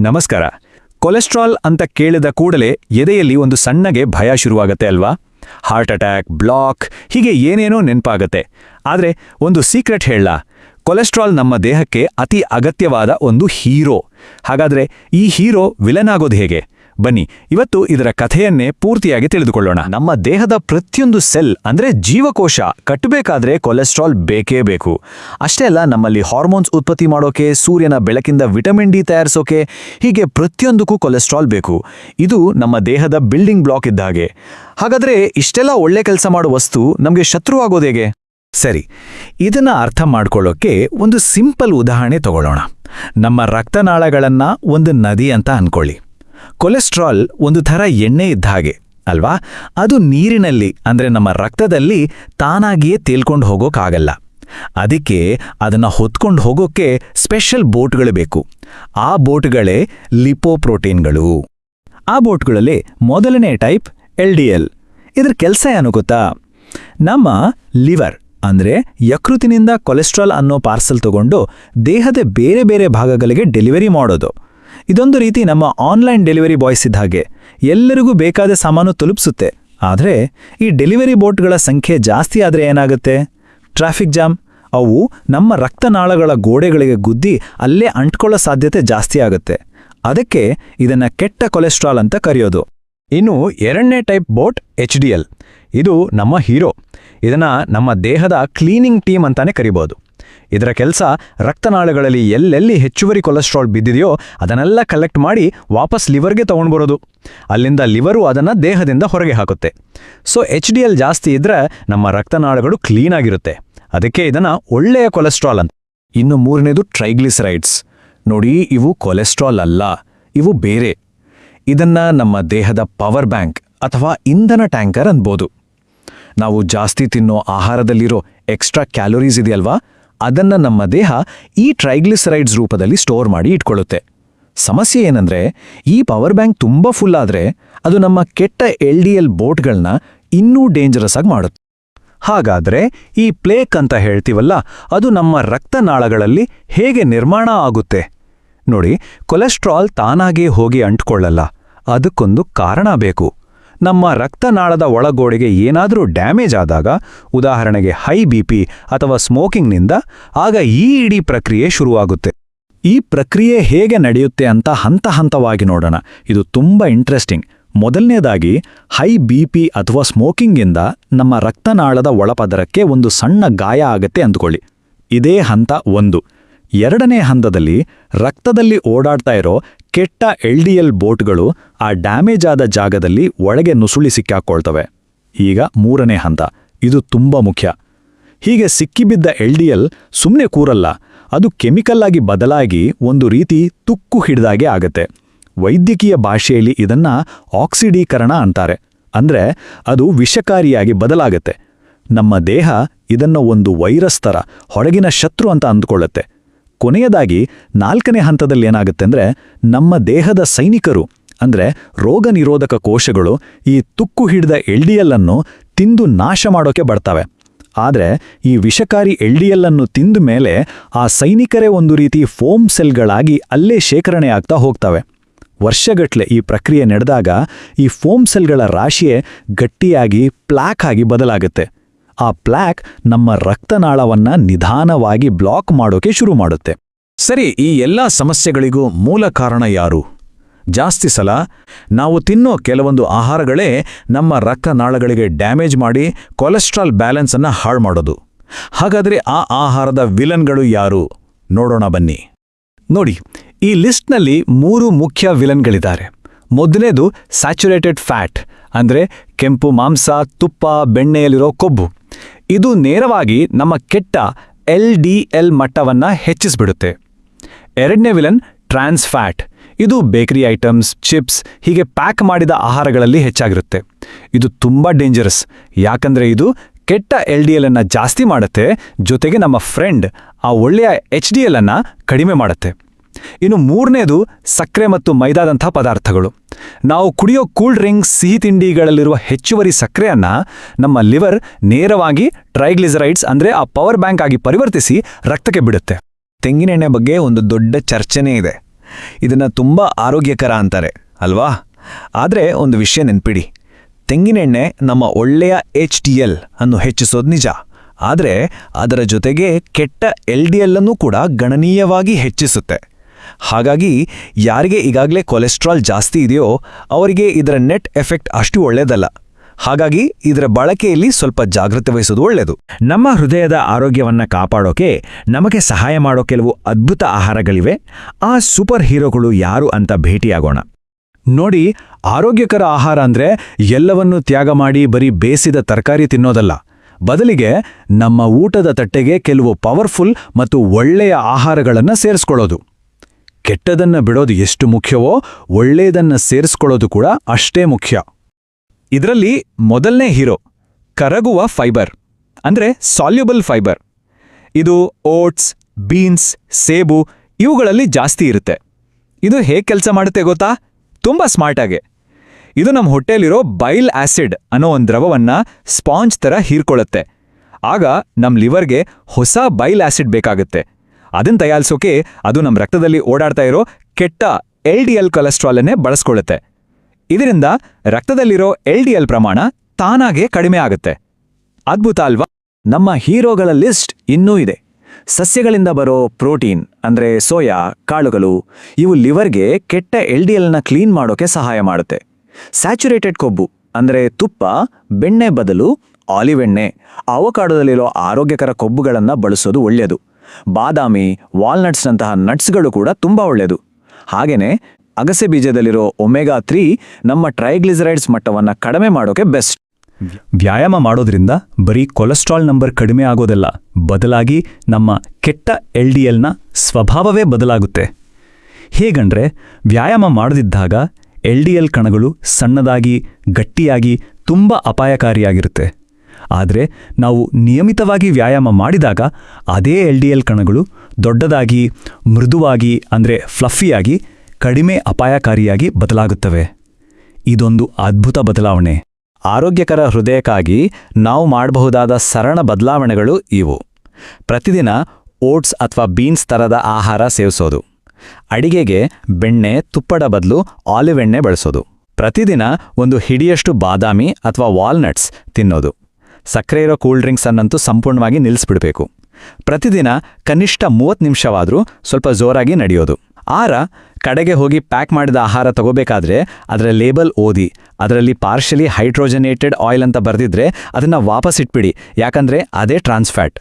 ನಮಸ್ಕಾರ. ಕೊಲೆಸ್ಟ್ರಾಲ್ ಅಂತ ಕೇಳಿದ ಕೂಡಲೇ ಎದೆಯಲ್ಲಿ ಒಂದು ಸಣ್ಣಗೆ ಭಯ ಶುರುವಾಗತ್ತೆ ಅಲ್ವಾ? ಹಾರ್ಟ್ ಅಟ್ಯಾಕ್, ಬ್ಲಾಕ್, ಹೀಗೆ ಏನೇನೋ ನೆನಪಾಗತ್ತೆ. ಆದರೆ ಒಂದು ಸೀಕ್ರೆಟ್ ಹೇಳ. ಕೊಲೆಸ್ಟ್ರಾಲ್ ನಮ್ಮ ದೇಹಕ್ಕೆ ಅತಿ ಅಗತ್ಯವಾದ ಒಂದು ಹೀರೋ. ಹಾಗಾದ್ರೆ ಈ ಹೀರೋ ವಿಲನ್ ಆಗೋದು ಹೇಗೆ? ಬನ್ನಿ, ಇವತ್ತು ಇದರ ಕಥೆಯನ್ನೇ ಪೂರ್ತಿಯಾಗಿ ತಿಳಿದುಕೊಳ್ಳೋಣ. ನಮ್ಮ ದೇಹದ ಪ್ರತಿಯೊಂದು ಸೆಲ್, ಅಂದ್ರೆ ಜೀವಕೋಶ, ಕಟ್ಟಬೇಕಾದ್ರೆ ಕೊಲೆಸ್ಟ್ರಾಲ್ ಬೇಕೇ ಬೇಕು. ಅಷ್ಟೇ ಅಲ್ಲ, ನಮ್ಮಲ್ಲಿ ಹಾರ್ಮೋನ್ಸ್ ಉತ್ಪತ್ತಿ ಮಾಡೋಕೆ, ಸೂರ್ಯನ ಬೆಳಕಿಂದ ವಿಟಮಿನ್ ಡಿ ತಯಾರಿಸೋಕೆ ಹೀಗೆ ಪ್ರತಿಯೊಂದಕ್ಕೂ ಕೊಲೆಸ್ಟ್ರಾಲ್ ಬೇಕು. ಇದು ನಮ್ಮ ದೇಹದ ಬಿಲ್ಡಿಂಗ್ ಬ್ಲಾಕ್ ಇದ್ದ ಹಾಗೆ. ಹಾಗಾದ್ರೆ ಇಷ್ಟೆಲ್ಲ ಒಳ್ಳೆ ಕೆಲಸ ಮಾಡುವ ವಸ್ತು ನಮಗೆ ಶತ್ರು ಆಗೋದು ಹೇಗೆ? ಸರಿ, ಇದನ್ನ ಅರ್ಥ ಮಾಡ್ಕೊಳ್ಳೋಕೆ ಒಂದು ಸಿಂಪಲ್ ಉದಾಹರಣೆ ತಗೊಳ್ಳೋಣ. ನಮ್ಮ ರಕ್ತನಾಳಗಳನ್ನ ಒಂದು ನದಿ ಅಂತ ಅನ್ಕೊಳ್ಳಿ. ಕೊಲೆಸ್ಟ್ರಾಲ್ ಒಂದು ಥರ ಎಣ್ಣೆ ಇದ್ದ ಹಾಗೆ, ಅಲ್ವಾ? ಅದು ನೀರಿನಲ್ಲಿ, ಅಂದ್ರೆ ನಮ್ಮ ರಕ್ತದಲ್ಲಿ ತಾನಾಗಿಯೇ ತೇಲ್ಕೊಂಡು ಹೋಗೋಕ್ಕಾಗಲ್ಲ ಅದಕ್ಕೆ ಅದನ್ನ ಹೊತ್ಕೊಂಡು ಹೋಗೋಕೆ ಸ್ಪೆಷಲ್ ಬೋಟ್ಗಳು ಬೇಕು. ಆ ಬೋಟ್ಗಳೇ ಲಿಪೋಪ್ರೋಟೀನ್ಗಳು. ಆ ಬೋಟ್ಗಳಲ್ಲಿ ಮೊದಲನೇ ಟೈಪ್ ಎಲ್ ಡಿ ಎಲ್. ಇದ್ರ ಕೆಲಸ ಏನು ಗೊತ್ತಾ? ನಮ್ಮ ಲಿವರ್, ಅಂದ್ರೆ ಯಕೃತಿನಿಂದ ಕೊಲೆಸ್ಟ್ರಾಲ್ ಅನ್ನೋ ಪಾರ್ಸಲ್ ತಗೊಂಡು ದೇಹದ ಬೇರೆ ಬೇರೆ ಭಾಗಗಳಿಗೆ ಡೆಲಿವರಿ ಮಾಡೋದು. ಇದೊಂದು ರೀತಿ ನಮ್ಮ ಆನ್ಲೈನ್ ಡೆಲಿವರಿ ಬಾಯ್ಸ್ ಇದ್ದ ಹಾಗೆ ಎಲ್ಲರಿಗೂ ಬೇಕಾದ ಸಾಮಾನು ತಲುಪಿಸುತ್ತೆ. ಆದರೆ ಈ ಡೆಲಿವರಿ ಬೋಟ್ಗಳ ಸಂಖ್ಯೆ ಜಾಸ್ತಿ ಆದರೆ ಏನಾಗುತ್ತೆ? Traffic jam. ಅವು ನಮ್ಮ ರಕ್ತನಾಳಗಳ ಗೋಡೆಗಳಿಗೆ ಗುದ್ದಿ ಅಲ್ಲೇ ಅಂಟ್ಕೊಳ್ಳೋ ಸಾಧ್ಯತೆ ಜಾಸ್ತಿ ಆಗುತ್ತೆ. ಅದಕ್ಕೆ ಇದನ್ನ ಕೆಟ್ಟ ಕೊಲೆಸ್ಟ್ರಾಲ್ ಅಂತ ಕರೆಯೋದು. ಇನ್ನು ಎರಡನೇ type boat H D L. ಇದು ನಮ್ಮ ಹೀರೋ. ಇದನ್ನ ನಮ್ಮ ದೇಹದ ಕ್ಲೀನಿಂಗ್ ಟೀಮ್ ಅಂತಾನೆ ಕರಿಬೋದು. ಇದರ ಕೆಲಸ ರಕ್ತನಾಳಗಳಲ್ಲಿ ಎಲ್ಲೆಲ್ಲಿ ಹೆಚ್ಚುವರಿ ಕೊಲೆಸ್ಟ್ರಾಲ್ ಬಿದ್ದಿದೆಯೋ ಅದನ್ನೆಲ್ಲ ಕಲೆಕ್ಟ್ ಮಾಡಿ ವಾಪಸ್ ಲಿವರ್ಗೆ ಬರೋದು. ಅಲ್ಲಿಂದ ಲಿವರು ಅದನ್ನು ದೇಹದಿಂದ ಹೊರಗೆ ಹಾಕುತ್ತೆ. ಸೊ ಎಚ್ ಡಿ ಎಲ್ ಜಾಸ್ತಿ ಇದ್ರೆ ನಮ್ಮ ರಕ್ತನಾಳಗಳು ಕ್ಲೀನ್ ಆಗಿರುತ್ತೆ. ಅದಕ್ಕೆ ಇದನ್ನ ಒಳ್ಳೆಯ ಕೊಲೆಸ್ಟ್ರಾಲ್ ಅಂತ. ಇನ್ನು ಮೂರನೇದು ಟ್ರೈಗ್ಲಿಸರೈಡ್ಸ್ ನೋಡಿ, ಇವು ಕೊಲೆಸ್ಟ್ರಾಲ್ ಅಲ್ಲ, ಇವು ಬೇರೆ. ಇದನ್ನ ನಮ್ಮ ದೇಹದ ಪವರ್ ಬ್ಯಾಂಕ್ ಅಥವಾ ಇಂಧನ ಟ್ಯಾಂಕರ್ ಅನ್ಬೋದು. ನಾವು ಜಾಸ್ತಿ ತಿನ್ನೋ ಆಹಾರದಲ್ಲಿರೋ ಎಕ್ಸ್ಟ್ರಾ ಕ್ಯಾಲೋರೀಸ್ ಇದೆಯಲ್ವಾ? ಅದನ್ನ ನಮ್ಮ ದೇಹ ಈ ಟ್ರೈಗ್ಲಿಸರೈಡ್ಸ್ ರೂಪದಲ್ಲಿ ಸ್ಟೋರ್ ಮಾಡಿ ಇಟ್ಕೊಳ್ಳುತ್ತೆ. ಸಮಸ್ಯೆ ಏನಂದ್ರೆ, ಈ ಪವರ್ ಬ್ಯಾಂಕ್ ತುಂಬಾ ಫುಲ್ ಆದ್ರೆ ಅದು ನಮ್ಮ ಕೆಟ್ಟ ಎಲ್ ಡಿ ಎಲ್ ಬೋಟ್ಗಳನ್ನ ಇನ್ನೂ ಡೇಂಜರಸ್ ಆಗಿ ಮಾಡುತ್ತೆ. ಹಾಗಾದ್ರೆ ಈ ಪ್ಲೇಕ್ ಅಂತ ಹೇಳ್ತೀವಲ್ಲ, ಅದು ನಮ್ಮ ರಕ್ತನಾಳಗಳಲ್ಲಿ ಹೇಗೆ ನಿರ್ಮಾಣ ಆಗುತ್ತೆ? ನೋಡಿ ಕೊಲೆಸ್ಟ್ರಾಲ್ ತಾನಾಗೇ ಹೋಗಿ ಅಂಟ್ಕೊಳ್ಳಲ್ಲ. ಅದಕ್ಕೊಂದು ಕಾರಣ ಬೇಕು. ನಮ್ಮ ರಕ್ತನಾಳದ ಒಳಗೋಡೆಗೆ ಏನಾದರೂ ಡ್ಯಾಮೇಜ್ ಆದಾಗ, ಉದಾಹರಣೆಗೆ ಹೈ ಬಿಪಿ ಅಥವಾ ಸ್ಮೋಕಿಂಗ್ನಿಂದ, ಆಗ ಈ ಇಡೀ ಪ್ರಕ್ರಿಯೆ ಶುರುವಾಗುತ್ತೆ. ಈ ಪ್ರಕ್ರಿಯೆ ಹೇಗೆ ನಡೆಯುತ್ತೆ ಅಂತ ಹಂತ ಹಂತವಾಗಿ ನೋಡೋಣ. ಇದು ತುಂಬ ಇಂಟ್ರೆಸ್ಟಿಂಗ್. ಮೊದಲನೇದಾಗಿ, ಹೈ ಬಿಪಿ ಅಥವಾ ಸ್ಮೋಕಿಂಗಿಂದ ನಮ್ಮ ರಕ್ತನಾಳದ ಒಳಪದರಕ್ಕೆ ಒಂದು ಸಣ್ಣ ಗಾಯ ಆಗತ್ತೆ ಅಂದುಕೊಳ್ಳಿ. ಇದೇ ಹಂತ ಒಂದು. ಎರಡನೇ ಹಂತದಲ್ಲಿ ರಕ್ತದಲ್ಲಿ ಓಡಾಡ್ತಾ ಇರೋ ಕೆಟ್ಟ ಎಲ್ ಡಿ ಎಲ್ ಬೋಟ್ಗಳು ಆ ಡ್ಯಾಮೇಜ್ ಆದ ಜಾಗದಲ್ಲಿ ಒಳಗೆ ನುಸುಳಿ ಸಿಕ್ಕಾಕೊಳ್ತವೆ. ಈಗ ಮೂರನೇ ಹಂತ. ಇದು ತುಂಬ ಮುಖ್ಯ. ಹೀಗೆ ಸಿಕ್ಕಿಬಿದ್ದ ಎಲ್ ಡಿ ಎಲ್ ಸುಮ್ಮನೆ ಕೂರಲ್ಲ, ಅದು ಕೆಮಿಕಲ್ ಆಗಿ ಬದಲಾಗಿ ಒಂದು ರೀತಿ ತುಕ್ಕು ಹಿಡಿದಾಗೆ ಆಗತ್ತೆ. ವೈದ್ಯಕೀಯ ಭಾಷೆಯಲ್ಲಿ ಇದನ್ನ ಆಕ್ಸಿಡೀಕರಣ ಅಂತಾರೆ. ಅಂದ್ರೆ ಅದು ವಿಷಕಾರಿಯಾಗಿ ಬದಲಾಗತ್ತೆ. ನಮ್ಮ ದೇಹ ಇದನ್ನ ಒಂದು ವೈರಸ್ ಥರ ಹೊರಗಿನ ಶತ್ರು ಅಂತ ಅಂದ್ಕೊಳ್ಳುತ್ತೆ. ಕೊನೆಯದಾಗಿ ನಾಲ್ಕನೇ ಹಂತದಲ್ಲಿ ಏನಾಗುತ್ತೆ ಅಂದ್ರೆ ನಮ್ಮ ದೇಹದ ಸೈನಿಕರು, ಅಂದ್ರೆ ರೋಗ ನಿರೋಧಕ ಕೋಶಗಳು ಈ ತುಕ್ಕು ಹಿಡಿದ ಎಲ್ಡಿಎಲ್ ಅನ್ನು ತಿಂದು ನಾಶ ಮಾಡೋಕೆ ಬರ್ತವೆ. ಆದರೆ ಈ ವಿಷಕಾರಿ ಎಲ್ಡಿಎಲ್ ಅನ್ನು ತಿಂದ ಮೇಲೆ ಆ ಸೈನಿಕರೇ ಒಂದು ರೀತಿ ಫೋಮ್ ಸೆಲ್ಗಳಾಗಿ ಅಲ್ಲೇ ಶೇಖರಣೆ ಆಗ್ತಾ ಹೋಗ್ತವೆ. ವರ್ಷಗಟ್ಟಲೆ ಈ ಪ್ರಕ್ರಿಯೆ ನಡೆದಾಗ ಈ ಫೋಮ್ ಸೆಲ್ಗಳ ರಾಶಿಯೇ ಗಟ್ಟಿಯಾಗಿ, ಪ್ಲಾಕ್ ಆಗಿ ಬದಲಾಗುತ್ತೆ. ಆ ಪ್ಲ್ಯಾಕ್ ನಮ್ಮ ರಕ್ತನಾಳವನ್ನ ನಿಧಾನವಾಗಿ ಬ್ಲಾಕ್ ಮಾಡೋಕೆ ಶುರು ಮಾಡುತ್ತೆ. ಸರಿ, ಈ ಎಲ್ಲ ಸಮಸ್ಯೆಗಳಿಗೂ ಮೂಲ ಕಾರಣ ಯಾರು? ಜಾಸ್ತಿ ಸಲ ನಾವು ತಿನ್ನೋ ಕೆಲವೊಂದು ಆಹಾರಗಳೇ ನಮ್ಮ ರಕ್ತನಾಳಗಳಿಗೆ ಡ್ಯಾಮೇಜ್ ಮಾಡಿ ಕೊಲೆಸ್ಟ್ರಾಲ್ ಬ್ಯಾಲೆನ್ಸನ್ನು ಹಾಳು ಮಾಡೋದು. ಹಾಗಾದರೆ ಆ ಆಹಾರದ ವಿಲನ್ಗಳು ಯಾರು? ನೋಡೋಣ ಬನ್ನಿ. ನೋಡಿ, ಈ ಲಿಸ್ಟ್ನಲ್ಲಿ ಮೂರು ಮುಖ್ಯ ವಿಲನ್ಗಳಿದ್ದಾರೆ. ಮೊದಲನೇದು ಸ್ಯಾಚುರೇಟೆಡ್ ಫ್ಯಾಟ್, ಅಂದ್ರೆ ಕೆಂಪು ಮಾಂಸ, ತುಪ್ಪ, ಬೆಣ್ಣೆಯಲ್ಲಿರೋ ಕೊಬ್ಬು. ಇದು ನೇರವಾಗಿ ನಮ್ಮ ಕೆಟ್ಟ ಎಲ್ ಡಿ ಎಲ್ ಮಟ್ಟವನ್ನು ಹೆಚ್ಚಿಸಿಬಿಡುತ್ತೆ. ಎರಡನೇ ವಿಲನ್, ಟ್ರಾನ್ಸ್ ಫ್ಯಾಟ್. ಇದು ಬೇಕರಿ ಐಟಮ್ಸ್, ಚಿಪ್ಸ್, ಹೀಗೆ ಪ್ಯಾಕ್ ಮಾಡಿದ ಆಹಾರಗಳಲ್ಲಿ ಹೆಚ್ಚಾಗಿರುತ್ತೆ. ಇದು ತುಂಬ ಡೇಂಜರಸ್. ಯಾಕಂದರೆ ಇದು ಕೆಟ್ಟ ಎಲ್ ಡಿ ಎಲ್ ಅನ್ನು ಜಾಸ್ತಿ ಮಾಡುತ್ತೆ, ಜೊತೆಗೆ ನಮ್ಮ ಫ್ರೆಂಡ್ ಆ ಒಳ್ಳೆಯ ಎಚ್ ಡಿ ಎಲ್ ಅನ್ನು ಕಡಿಮೆ ಮಾಡುತ್ತೆ. ಇನ್ನು ಮೂರನೇದು ಸಕ್ಕರೆ ಮತ್ತು ಮೈದಾದಂಥ ಪದಾರ್ಥಗಳು. ನಾವು ಕುಡಿಯೋ ಕೂಲ್ ಡ್ರಿಂಕ್ಸ್, ಸಿಹಿ ತಿಂಡಿಗಳಲ್ಲಿರುವ ಹೆಚ್ಚುವರಿ ಸಕ್ಕರೆಯನ್ನು ನಮ್ಮ ಲಿವರ್ ನೇರವಾಗಿ ಟ್ರೈಗ್ಲಿಸರೈಡ್ಸ್ ಅಂದ್ರೆ ಆ ಪವರ್ ಬ್ಯಾಂಕ್ ಆಗಿ ಪರಿವರ್ತಿಸಿ ರಕ್ತಕ್ಕೆ ಬಿಡುತ್ತೆ. ತೆಂಗಿನೆಣ್ಣೆ ಬಗ್ಗೆ ಒಂದು ದೊಡ್ಡ ಚರ್ಚೆನೇ ಇದೆ. ಇದನ್ನ ತುಂಬ ಆರೋಗ್ಯಕರ ಅಂತಾರೆ, ಅಲ್ವಾ? ಆದರೆ ಒಂದು ವಿಷಯ ನೆನ್ಪಿಡಿ. ತೆಂಗಿನೆಣ್ಣೆ ನಮ್ಮ ಒಳ್ಳೆಯ ಎಚ್ ಡಿ ಎಲ್ ಅನ್ನು ಹೆಚ್ಚಿಸೋದು ನಿಜ. ಆದರೆ ಅದರ ಜೊತೆಗೆ ಕೆಟ್ಟ ಎಲ್ ಡಿ ಎಲ್ ಅನ್ನು ಕೂಡ ಗಣನೀಯವಾಗಿ ಹೆಚ್ಚಿಸುತ್ತೆ. ಹಾಗಾಗಿ ಯಾರಿಗೆ ಈಗಾಗಲೇ ಕೊಲೆಸ್ಟ್ರಾಲ್ ಜಾಸ್ತಿ ಇದೆಯೋ ಅವರಿಗೆ ಇದರ ನೆಟ್ ಎಫೆಕ್ಟ್ ಅಷ್ಟು ಒಳ್ಳೆಯದಲ್ಲ ಹಾಗಾಗಿ ಇದರ ಬಳಕೆಯಲ್ಲಿ ಸ್ವಲ್ಪ ಜಾಗೃತೆ ವಹಿಸೋದು ಒಳ್ಳೆಯದು ನಮ್ಮ ಹೃದಯದ ಆರೋಗ್ಯವನ್ನ ಕಾಪಾಡೋಕೆ, ನಮಗೆ ಸಹಾಯ ಮಾಡೋ ಕೆಲವು ಅದ್ಭುತ ಆಹಾರಗಳಿವೆ. ಆ ಸೂಪರ್ ಹೀರೋಗಳು ಯಾರು ಅಂತ ಭೇಟಿಯಾಗೋಣ. ನೋಡಿ, ಆರೋಗ್ಯಕರ ಆಹಾರ ಅಂದ್ರೆ ಎಲ್ಲವನ್ನೂ ತ್ಯಾಗ ಮಾಡಿ ಬರೀ ಬೇಸಿದ ತರಕಾರಿ ತಿನ್ನೋದಲ್ಲ. ಬದಲಿಗೆ ನಮ್ಮ ಊಟದ ತಟ್ಟೆಗೆ ಕೆಲವು ಪವರ್ಫುಲ್ ಮತ್ತು ಒಳ್ಳೆಯ ಆಹಾರಗಳನ್ನು ಸೇರಿಸ್ಕೊಳ್ಳೋದು. ಕೆಟ್ಟದನ್ನ ಬಿಡೋದು ಎಷ್ಟು ಮುಖ್ಯವೋ ಒಳ್ಳೆಯದನ್ನ ಸೇರಿಸ್ಕೊಳ್ಳೋದು ಕೂಡ ಅಷ್ಟೇ ಮುಖ್ಯ. ಇದರಲ್ಲಿ ಮೊದಲನೇ ಹೀರೋ ಕರಗುವ ಫೈಬರ್, ಅಂದ್ರೆ ಸಾಲ್ಯುಬಲ್ ಫೈಬರ್. ಇದು ಓಟ್ಸ್, ಬೀನ್ಸ್, ಸೇಬು ಇವುಗಳಲ್ಲಿ ಜಾಸ್ತಿ ಇರುತ್ತೆ. ಇದು ಹೇಗೆ ಕೆಲಸ ಮಾಡುತ್ತೆ ಗೊತ್ತಾ? ತುಂಬ ಸ್ಮಾರ್ಟಾಗೆ ಇದು ನಮ್ಮ ಹೊಟ್ಟೆಲಿರೋ ಬೈಲ್ ಆಸಿಡ್ ಅನ್ನೋ ಒಂದು ದ್ರವವನ್ನ ಸ್ಪಾಂಜ್ ಥರ ಹೀರ್ಕೊಳ್ಳುತ್ತೆ. ಆಗ ನಮ್ಮ ಲಿವರ್ಗೆ ಹೊಸ ಬೈಲ್ ಆಸಿಡ್ ಬೇಕಾಗುತ್ತೆ. ಅದನ್ನ ತಯಾರಿಸೋಕೆ ಅದು ನಮ್ಮ ರಕ್ತದಲ್ಲಿ ಓಡಾಡ್ತಾ ಇರೋ ಕೆಟ್ಟ ಎಲ್ ಡಿ ಎಲ್ ಕೊಲೆಸ್ಟ್ರಾಲನ್ನೇ ಬಳಸ್ಕೊಳ್ಳುತ್ತೆ. ಇದರಿಂದ ರಕ್ತದಲ್ಲಿರೋ ಎಲ್ ಡಿ ಎಲ್ ಪ್ರಮಾಣ ತಾನಾಗೆ ಕಡಿಮೆ ಆಗುತ್ತೆ. ಅದ್ಭುತ ಅಲ್ವಾ? ನಮ್ಮ ಹೀರೋಗಳ ಲಿಸ್ಟ್ ಇನ್ನೂ ಇದೆ. ಸಸ್ಯಗಳಿಂದ ಬರೋ ಪ್ರೋಟೀನ್, ಅಂದ್ರೆ ಸೋಯಾ, ಕಾಳುಗಳು, ಇವು ಲಿವರ್ಗೆ ಕೆಟ್ಟ ಎಲ್ ಡಿ ಎಲ್ನ ಕ್ಲೀನ್ ಮಾಡೋಕೆ ಸಹಾಯ ಮಾಡುತ್ತೆ. ಸ್ಯಾಚುರೇಟೆಡ್ ಕೊಬ್ಬು, ಅಂದ್ರೆ ತುಪ್ಪ, ಬೆಣ್ಣೆ ಬದಲು ಆಲಿವ್ ಎಣ್ಣೆ, ಅವಕಾಡೋದಲ್ಲಿರೋ ಆರೋಗ್ಯಕರ ಕೊಬ್ಬುಗಳನ್ನು ಬಳಸೋದು ಒಳ್ಳೆಯದು. ಬಾದಾಮಿ, ವಾಲ್ನಟ್ಸ್ನಂತಹ ನಟ್ಸ್ಗಳು ಕೂಡ ತುಂಬ ಒಳ್ಳೆಯದು. ಹಾಗೆಯೇ ಅಗಸೆ ಬೀಜದಲ್ಲಿರೋ ಒಮೆಗಾ ತ್ರೀ ನಮ್ಮ ಟ್ರೈಗ್ಲಿಸರೈಡ್ಸ್ ಮಟ್ಟವನ್ನು ಕಡಿಮೆ ಮಾಡೋಕೆ ಬೆಸ್ಟ್. ವ್ಯಾಯಾಮ ಮಾಡೋದ್ರಿಂದ ಬರೀ ಕೊಲೆಸ್ಟ್ರಾಲ್ ನಂಬರ್ ಕಡಿಮೆ ಆಗೋದಲ್ಲ, ಬದಲಾಗಿ ನಮ್ಮ ಕೆಟ್ಟ ಎಲ್ ಡಿ ಎಲ್ನ ಸ್ವಭಾವವೇ ಬದಲಾಗುತ್ತೆ. ಹೇಗಂದ್ರೆ ವ್ಯಾಯಾಮ ಮಾಡದಿದ್ದಾಗ ಎಲ್ ಡಿ ಎಲ್ ಕಣಗಳು ಸಣ್ಣದಾಗಿ, ಗಟ್ಟಿಯಾಗಿ ತುಂಬ ಅಪಾಯಕಾರಿಯಾಗಿರುತ್ತೆ. ಆದರೆ ನಾವು ನಿಯಮಿತವಾಗಿ ವ್ಯಾಯಾಮ ಮಾಡಿದಾಗ ಅದೇ ಎಲ್ ಡಿ ಎಲ್ ಕಣಗಳು ದೊಡ್ಡದಾಗಿ, ಮೃದುವಾಗಿ, ಅಂದರೆ ಫ್ಲಫಿಯಾಗಿ, ಕಡಿಮೆ ಅಪಾಯಕಾರಿಯಾಗಿ ಬದಲಾಗುತ್ತವೆ. ಇದೊಂದು ಅದ್ಭುತ ಬದಲಾವಣೆ. ಆರೋಗ್ಯಕರ ಹೃದಯಕ್ಕಾಗಿ ನಾವು ಮಾಡಬಹುದಾದ ಸರಳ ಬದಲಾವಣೆಗಳು ಇವು. ಪ್ರತಿದಿನ ಓಟ್ಸ್ ಅಥವಾ ಬೀನ್ಸ್ ಥರದ ಆಹಾರ ಸೇವಿಸೋದು. ಅಡಿಗೆಗೆ ಬೆಣ್ಣೆ, ತುಪ್ಪದ ಬದಲು ಆಲಿವ್ ಎಣ್ಣೆ ಬಳಸೋದು. ಪ್ರತಿದಿನ ಒಂದು ಹಿಡಿಯಷ್ಟು ಬಾದಾಮಿ ಅಥವಾ ವಾಲ್ನಟ್ಸ್ ತಿನ್ನೋದು. ಸಕ್ಕರೆ ಇರೋ ಕೂಲ್ ಡ್ರಿಂಕ್ಸ್ ಅನ್ನಂತೂ ಸಂಪೂರ್ಣವಾಗಿ ನಿಲ್ಲಿಸ್ಬಿಡ್ಬೇಕು. ಪ್ರತಿದಿನ ಕನಿಷ್ಠ ಮೂವತ್ತು ನಿಮಿಷವಾದರೂ ಸ್ವಲ್ಪ ಜೋರಾಗಿ ನಡೆಯೋದು. ಆರ, ಕಡೆಗೆ ಹೋಗಿ ಪ್ಯಾಕ್ ಮಾಡಿದ ಆಹಾರ ತಗೋಬೇಕಾದ್ರೆ ಅದರ ಲೇಬಲ್ ಓದಿ, ಅದರಲ್ಲಿ ಪಾರ್ಷಲಿ ಹೈಡ್ರೋಜನೇಟೆಡ್ ಆಯಿಲ್ ಅಂತ ಬರೆದಿದ್ರೆ ಅದನ್ನ ವಾಪಸ್ ಇಟ್ಬಿಡಿ, ಯಾಕಂದ್ರೆ ಅದೇ ಟ್ರಾನ್ಸ್ಫ್ಯಾಟ್